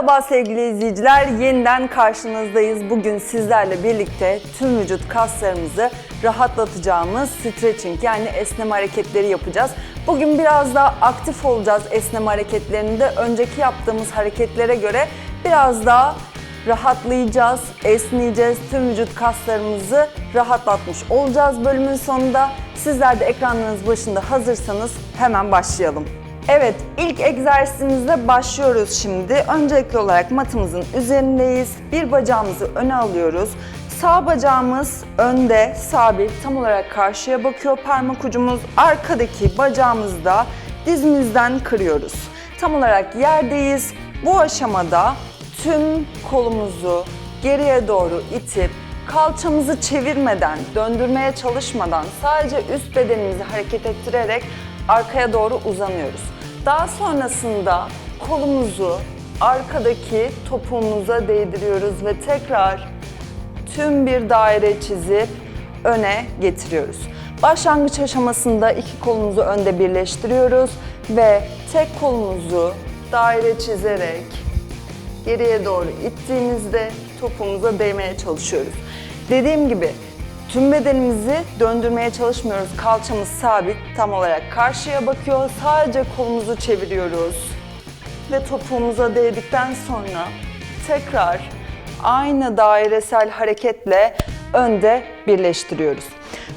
Merhaba sevgili izleyiciler, yeniden karşınızdayız. Bugün sizlerle birlikte tüm vücut kaslarımızı rahatlatacağımız stretching yani esneme hareketleri yapacağız. Bugün biraz daha aktif olacağız esneme hareketlerinde. Önceki yaptığımız hareketlere göre biraz daha rahatlayacağız, esneyeceğiz, tüm vücut kaslarımızı rahatlatmış olacağız bölümün sonunda. Sizler de ekranlarınız başında hazırsanız hemen başlayalım. Evet, ilk egzersizimizle başlıyoruz şimdi. Öncelikli olarak matımızın üzerindeyiz. Bir bacağımızı öne alıyoruz. Sağ bacağımız önde, sabit, tam olarak karşıya bakıyor parmak ucumuz. Arkadaki bacağımızda dizimizden kırıyoruz. Tam olarak yerdeyiz. Bu aşamada tüm kolumuzu geriye doğru itip kalçamızı çevirmeden, döndürmeye çalışmadan sadece üst bedenimizi hareket ettirerek arkaya doğru uzanıyoruz. Daha sonrasında kolumuzu arkadaki topuğumuza değdiriyoruz ve tekrar tüm bir daire çizip öne getiriyoruz. Başlangıç aşamasında iki kolumuzu önde birleştiriyoruz ve tek kolumuzu daire çizerek geriye doğru ittiğimizde topuğumuza değmeye çalışıyoruz. Dediğim gibi tüm bedenimizi döndürmeye çalışmıyoruz. Kalçamız sabit, tam olarak karşıya bakıyor. Sadece kolumuzu çeviriyoruz. Ve topuğumuza değdikten sonra tekrar aynı dairesel hareketle önde birleştiriyoruz.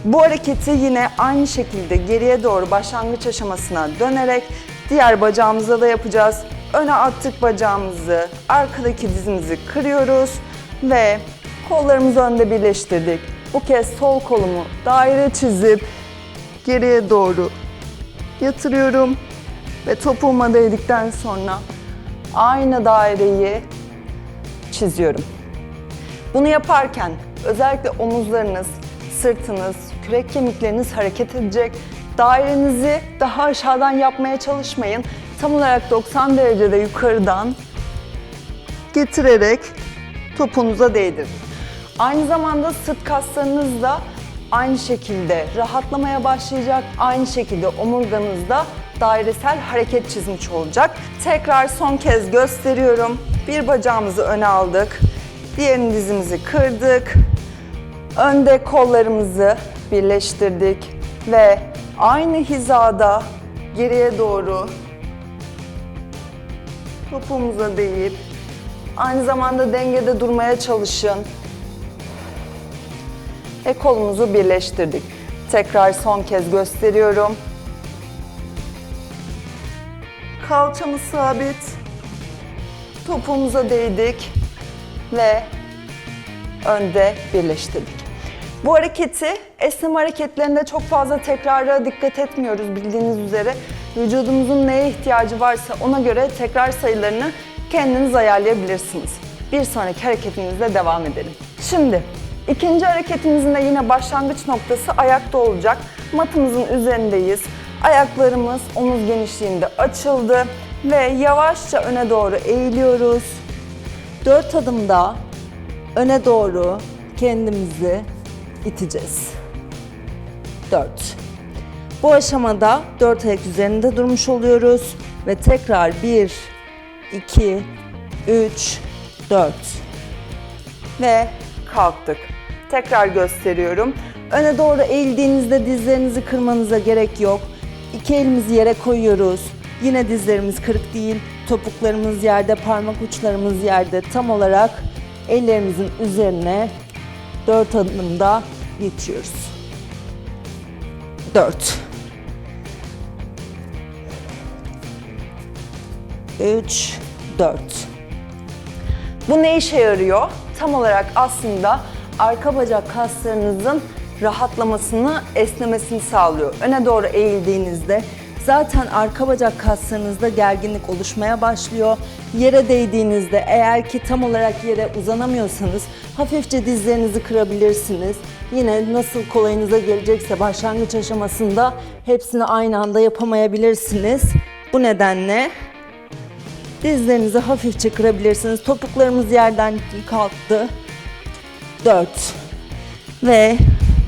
Bu hareketi yine aynı şekilde geriye doğru başlangıç aşamasına dönerek diğer bacağımıza da yapacağız. Öne attık bacağımızı, arkadaki dizimizi kırıyoruz ve kollarımızı önde birleştirdik. Bu kez sol kolumu daire çizip geriye doğru yatırıyorum ve topuğuma değdikten sonra aynı daireyi çiziyorum. Bunu yaparken özellikle omuzlarınız, sırtınız, kürek kemikleriniz hareket edecek. Dairenizi daha aşağıdan yapmaya çalışmayın. Tam olarak 90 derecede yukarıdan getirerek topuğunuza değdirin. Aynı zamanda sırt kaslarınız da aynı şekilde rahatlamaya başlayacak. Aynı şekilde omurganızda dairesel hareket çizmiş olacak. Tekrar son kez gösteriyorum. Bir bacağımızı öne aldık. Diğerini dizimizi kırdık. Önde kollarımızı birleştirdik ve aynı hizada geriye doğru topuğumuza değip aynı zamanda dengede durmaya çalışın. Ve kolumuzu birleştirdik. Tekrar son kez gösteriyorum. Kalçamız sabit. Topuğumuza değdik ve önde birleştirdik. Bu hareketi esneme hareketlerinde çok fazla tekrara dikkat etmiyoruz bildiğiniz üzere. Vücudumuzun neye ihtiyacı varsa ona göre tekrar sayılarını kendiniz ayarlayabilirsiniz. Bir sonraki hareketimizle devam edelim. Şimdi ikinci hareketimizin de yine başlangıç noktası ayakta olacak. Matımızın üzerindeyiz. Ayaklarımız omuz genişliğinde açıldı ve yavaşça öne doğru eğiliyoruz. Dört adımda öne doğru kendimizi iteceğiz. 4. Bu aşamada dört ayak üzerinde durmuş oluyoruz ve tekrar 1, 2, 3, 4 ve kalktık. Tekrar gösteriyorum. Öne doğru eğildiğinizde dizlerinizi kırmanıza gerek yok. İki elimizi yere koyuyoruz. Yine dizlerimiz kırık değil. Topuklarımız yerde, parmak uçlarımız yerde. Tam olarak ellerimizin üzerine dört adımda geçiyoruz. Dört. Üç, dört. Bu ne işe yarıyor? Tam olarak aslında arka bacak kaslarınızın rahatlamasını, esnemesini sağlıyor. Öne doğru eğildiğinizde zaten arka bacak kaslarınızda gerginlik oluşmaya başlıyor. Yere değdiğinizde eğer ki tam olarak yere uzanamıyorsanız hafifçe dizlerinizi kırabilirsiniz. Yine nasıl kolayınıza gelecekse başlangıç aşamasında hepsini aynı anda yapamayabilirsiniz. Bu nedenle Dizlerinizi hafifçe kırabilirsiniz. Topuklarımız yerden kalktı. 4 ve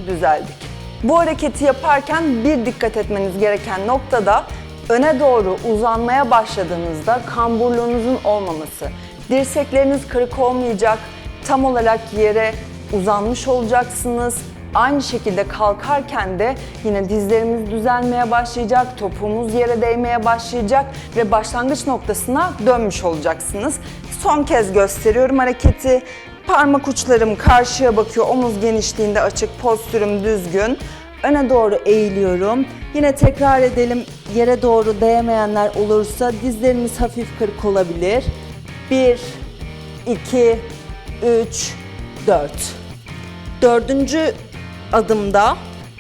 düzeldik. Bu hareketi yaparken bir dikkat etmeniz gereken noktada öne doğru uzanmaya başladığınızda kamburluğunuzun olmaması. Dirsekleriniz kırık olmayacak, tam olarak yere uzanmış olacaksınız. Aynı şekilde kalkarken de yine dizlerimiz düzelmeye başlayacak, topuğumuz yere değmeye başlayacak ve başlangıç noktasına dönmüş olacaksınız. Son kez gösteriyorum hareketi. Parmak uçlarım karşıya bakıyor, omuz genişliğinde açık, postürüm düzgün. Öne doğru eğiliyorum. Yine tekrar edelim. Yere doğru değmeyenler olursa dizlerimiz hafif kırık olabilir. 1, 2, 3, 4. Dördüncü adımda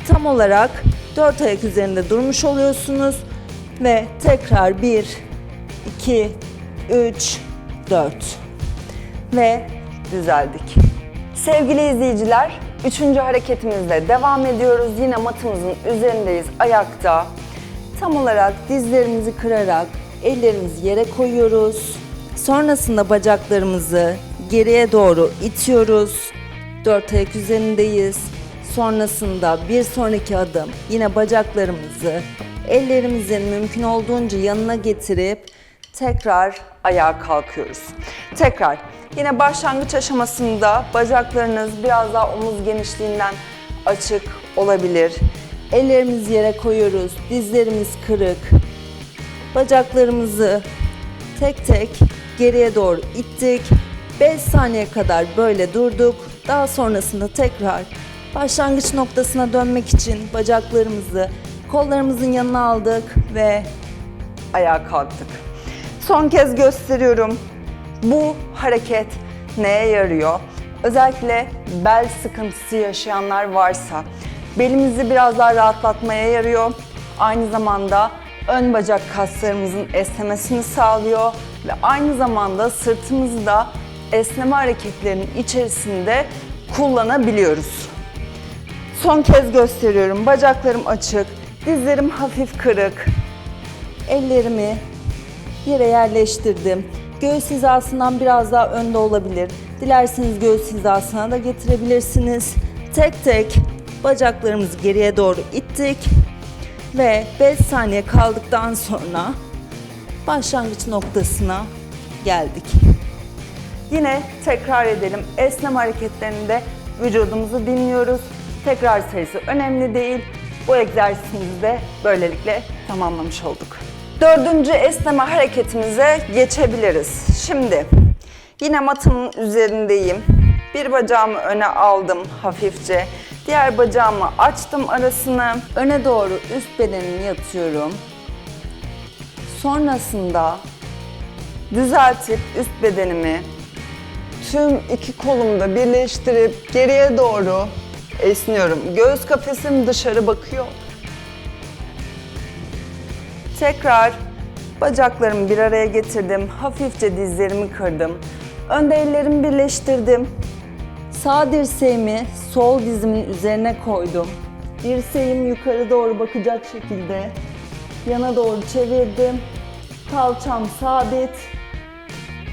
tam olarak dört ayak üzerinde durmuş oluyorsunuz. Ve tekrar 1, 2, 3, 4 ve düzeldik. Sevgili izleyiciler, üçüncü hareketimizle devam ediyoruz. Yine matımızın üzerindeyiz ayakta. Tam olarak dizlerimizi kırarak ellerimizi yere koyuyoruz. Sonrasında bacaklarımızı geriye doğru itiyoruz. Dört ayak üzerindeyiz. Sonrasında bir sonraki adım yine bacaklarımızı ellerimizin mümkün olduğunca yanına getirip tekrar ayağa kalkıyoruz. Tekrar yine başlangıç aşamasında bacaklarınız biraz daha omuz genişliğinden açık olabilir. Ellerimizi yere koyuyoruz. Dizlerimiz kırık. Bacaklarımızı tek tek geriye doğru ittik. 5 saniye kadar böyle durduk. Daha sonrasında tekrar başlangıç noktasına dönmek için bacaklarımızı kollarımızın yanına aldık ve ayağa kalktık. Son kez gösteriyorum. Bu hareket neye yarıyor? Özellikle bel sıkıntısı yaşayanlar varsa belimizi biraz daha rahatlatmaya yarıyor. Aynı zamanda ön bacak kaslarımızın esnemesini sağlıyor ve aynı zamanda sırtımızı da esneme hareketlerinin içerisinde kullanabiliyoruz. Son kez gösteriyorum. Bacaklarım açık, dizlerim hafif kırık. Ellerimi yere yerleştirdim. Göğüs hizasından biraz daha önde olabilir. Dilerseniz göğüs hizasına da getirebilirsiniz. Tek tek bacaklarımızı geriye doğru ittik ve 5 saniye kaldıktan sonra başlangıç noktasına geldik. Yine tekrar edelim. Esneme hareketlerinde vücudumuzu dinliyoruz. Tekrar sayısı önemli değil. Bu egzersizimizi de böylelikle tamamlamış olduk. Dördüncü esneme hareketimize geçebiliriz. Şimdi yine matımın üzerindeyim. Bir bacağımı öne aldım hafifçe. Diğer bacağımı açtım arasını. Öne doğru üst bedenimi yatıyorum. Sonrasında düzeltip üst bedenimi tüm iki kolumda birleştirip geriye doğru esniyorum. Göğüs kafesim dışarı bakıyor. Tekrar bacaklarımı bir araya getirdim. Hafifçe dizlerimi kırdım. Önde ellerimi birleştirdim. Sağ dirseğimi sol dizimin üzerine koydum. Dirseğim yukarı doğru bakacak şekilde yana doğru çevirdim. Kalçam sabit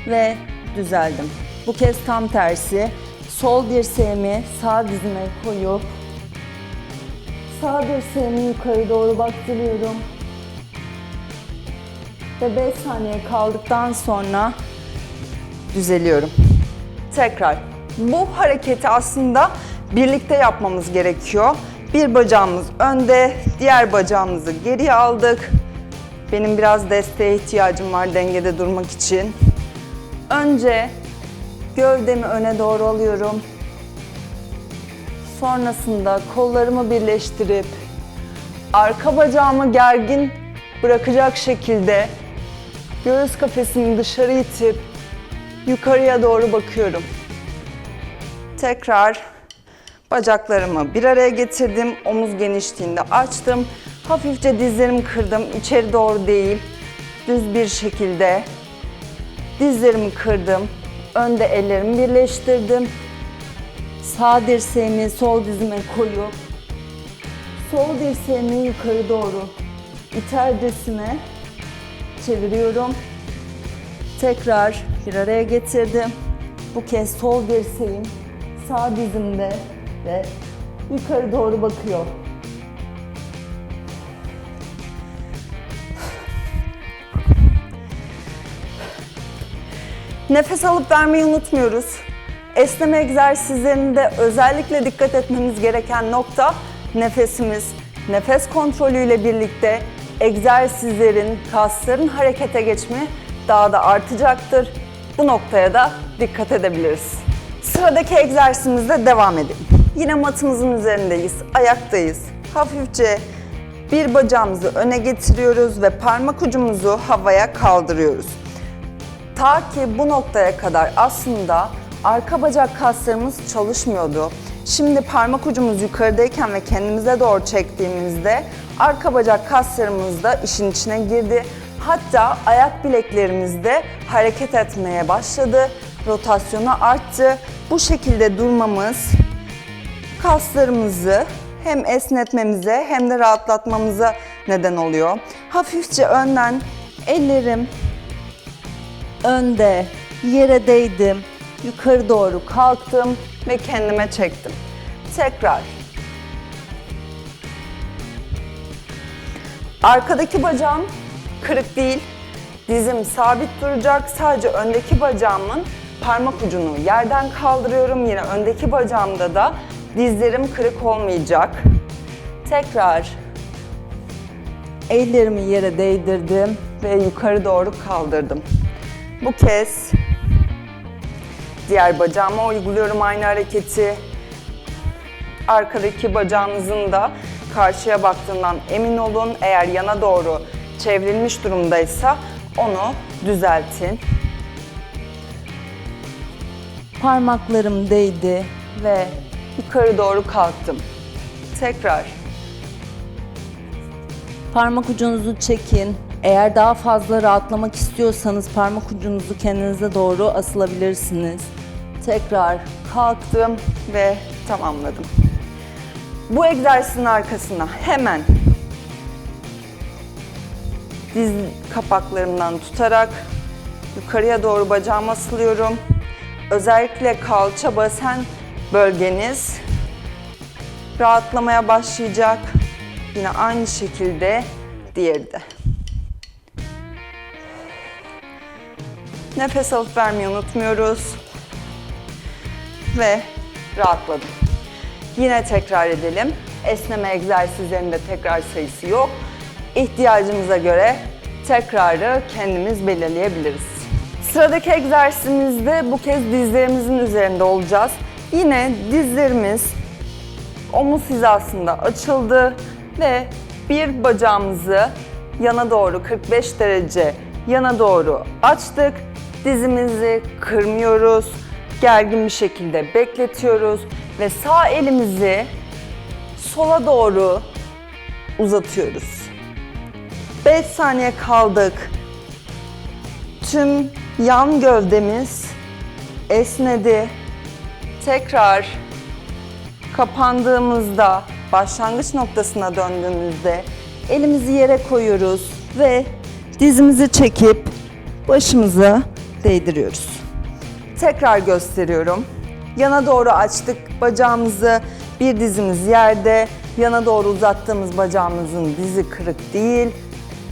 ve düzeldim. Bu kez tam tersi. Sol dirseğimi sağ dizime koyup sağ dirseğimi yukarı doğru baktırıyorum. Ve 5 saniye kaldıktan sonra düzeliyorum. Tekrar. Bu hareketi aslında birlikte yapmamız gerekiyor. Bir bacağımız önde, diğer bacağımızı geriye aldık. Benim biraz desteğe ihtiyacım var dengede durmak için. Önce gövdemi öne doğru alıyorum. Sonrasında kollarımı birleştirip arka bacağımı gergin bırakacak şekilde göğüs kafesimi dışarı itip yukarıya doğru bakıyorum. Tekrar bacaklarımı bir araya getirdim. Omuz genişliğinde açtım. Hafifçe dizlerimi kırdım. içeri doğru değil. Düz bir şekilde dizlerimi kırdım. Önde ellerimi birleştirdim. Sağ dirseğimi sol dizime koyup sol dirseğimi yukarı doğru itercesine çeviriyorum. Tekrar bir araya getirdim. Bu kez sol dirseğim sağ dizimde ve yukarı doğru bakıyor. Nefes alıp vermeyi unutmuyoruz. Esneme egzersizlerinde özellikle dikkat etmemiz gereken nokta nefesimiz. Nefes kontrolüyle birlikte egzersizlerin, kasların harekete geçimi daha da artacaktır. Bu noktaya da dikkat edebiliriz. Sıradaki egzersizimizle devam edelim. Yine matımızın üzerindeyiz, ayaktayız. Hafifçe bir bacağımızı öne getiriyoruz ve parmak ucumuzu havaya kaldırıyoruz. Ta ki bu noktaya kadar aslında arka bacak kaslarımız çalışmıyordu. Şimdi parmak ucumuz yukarıdayken ve kendimize doğru çektiğimizde arka bacak kaslarımız da işin içine girdi. Hatta ayak bileklerimiz de hareket etmeye başladı. Rotasyonu arttı. Bu şekilde durmamız kaslarımızı hem esnetmemize hem de rahatlatmamıza neden oluyor. Hafifçe önden ellerim önde yere değdim. Yukarı doğru kalktım ve kendime çektim. Tekrar. Arkadaki bacağım kırık değil. Dizim sabit duracak. Sadece öndeki bacağımın parmak ucunu yerden kaldırıyorum. Yine öndeki bacağımda da dizlerim kırık olmayacak. Tekrar ellerimi yere değdirdim ve yukarı doğru kaldırdım. Bu kez diğer bacağıma uyguluyorum aynı hareketi. Arkadaki bacağınızın da karşıya baktığından emin olun. Eğer yana doğru çevrilmiş durumdaysa onu düzeltin. Parmaklarım değdi ve yukarı doğru kalktım. Tekrar. Parmak ucunuzu çekin. Eğer daha fazla rahatlamak istiyorsanız parmak ucunuzu kendinize doğru asılabilirsiniz. Tekrar kalktım ve tamamladım. Bu egzersizin arkasına hemen diz kapaklarımdan tutarak yukarıya doğru bacağımı asılıyorum. Özellikle kalça basen bölgeniz rahatlamaya başlayacak. Yine aynı şekilde diğeri de. Nefes alıp vermeyi unutmuyoruz ve rahatladım. Yine tekrar edelim. Esneme egzersizlerinde tekrar sayısı yok. İhtiyacımıza göre tekrarı kendimiz belirleyebiliriz. Sıradaki egzersizimizde bu kez dizlerimizin üzerinde olacağız. Yine dizlerimiz omuz hizasında açıldı ve bir bacağımızı yana doğru 45 derece yana doğru açtık. Dizimizi kırmıyoruz. Gergin bir şekilde bekletiyoruz ve sağ elimizi sola doğru uzatıyoruz. 5 saniye kaldık. Tüm yan gövdemiz esnedi. Tekrar kapandığımızda, başlangıç noktasına döndüğümüzde elimizi yere koyuyoruz ve dizimizi çekip başımıza değdiriyoruz. Tekrar gösteriyorum. Yana doğru açtık bacağımızı, bir dizimiz yerde. Yana doğru uzattığımız bacağımızın dizi kırık değil.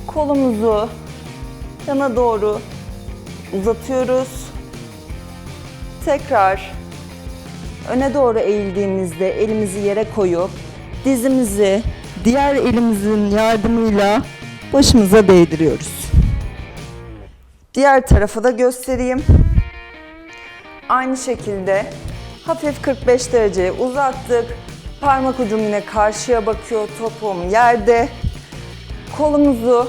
Kolumuzu yana doğru uzatıyoruz. Tekrar öne doğru eğildiğimizde elimizi yere koyup dizimizi diğer elimizin yardımıyla başımıza değdiriyoruz. Diğer tarafa da göstereyim. Aynı şekilde hafif 45 dereceye uzattık. Parmak ucum yine karşıya bakıyor, topuğum yerde. Kolumuzu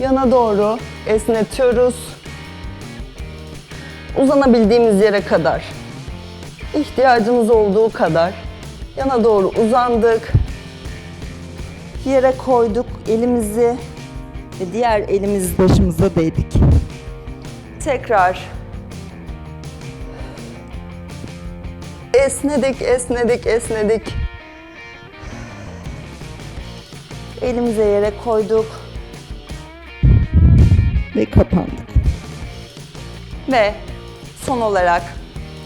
yana doğru esnetiyoruz. Uzanabildiğimiz yere kadar. İhtiyacımız olduğu kadar yana doğru uzandık. Yere koyduk elimizi ve diğer elimizi başımıza değdik. Tekrar esnedik, esnedik, esnedik. Elimize yere koyduk ve kapandık. Ve son olarak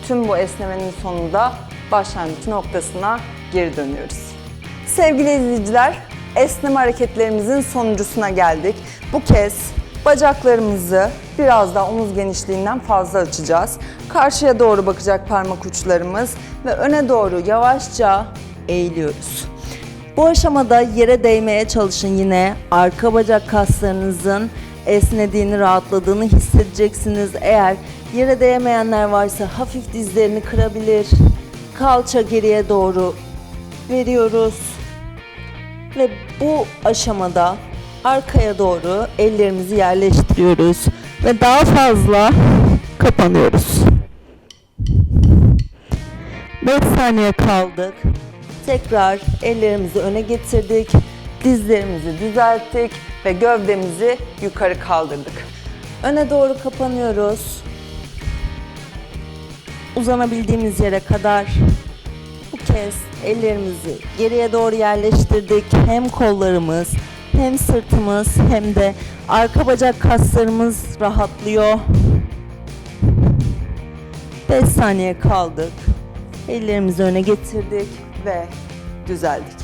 tüm bu esnemenin sonunda başlangıç noktasına geri dönüyoruz. Sevgili izleyiciler, esneme hareketlerimizin sonuncusuna geldik. Bu kez Bacaklarımızı biraz daha omuz genişliğinden fazla açacağız. Karşıya doğru bakacak parmak uçlarımız ve öne doğru yavaşça eğiliyoruz. Bu aşamada yere değmeye çalışın yine. Arka bacak kaslarınızın esnediğini, rahatladığını hissedeceksiniz. Eğer yere değmeyenler varsa hafif dizlerini kırabilir. Kalça geriye doğru veriyoruz. Ve bu aşamada arkaya doğru ellerimizi yerleştiriyoruz ve daha fazla kapanıyoruz. 5 saniye kaldık. Tekrar ellerimizi öne getirdik. dizlerimizi düzelttik ve gövdemizi yukarı kaldırdık. Öne doğru kapanıyoruz. Uzanabildiğimiz yere kadar bu kez ellerimizi geriye doğru yerleştirdik. Hem kollarımız hem sırtımız hem de arka bacak kaslarımız rahatlıyor. 5 saniye kaldık. Ellerimizi öne getirdik. ve düzeldik.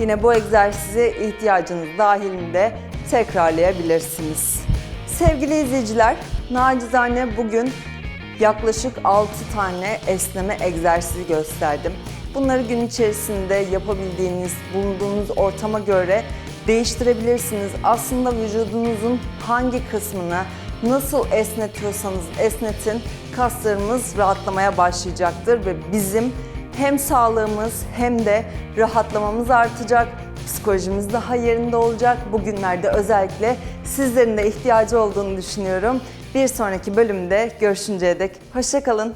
Yine bu egzersizi ihtiyacınız dahilinde tekrarlayabilirsiniz. Sevgili izleyiciler, nacizane bugün yaklaşık 6 tane esneme egzersizi gösterdim. Bunları gün içerisinde yapabildiğiniz, bulunduğunuz ortama göre değiştirebilirsiniz. Aslında vücudunuzun hangi kısmını nasıl esnetiyorsanız esnetin, kaslarımız rahatlamaya başlayacaktır ve bizim hem sağlığımız hem de rahatlamamız artacak. Psikolojimiz daha yerinde olacak. Bugünlerde özellikle sizlerin de ihtiyacı olduğunu düşünüyorum. Bir sonraki bölümde görüşünceye dek hoşçakalın.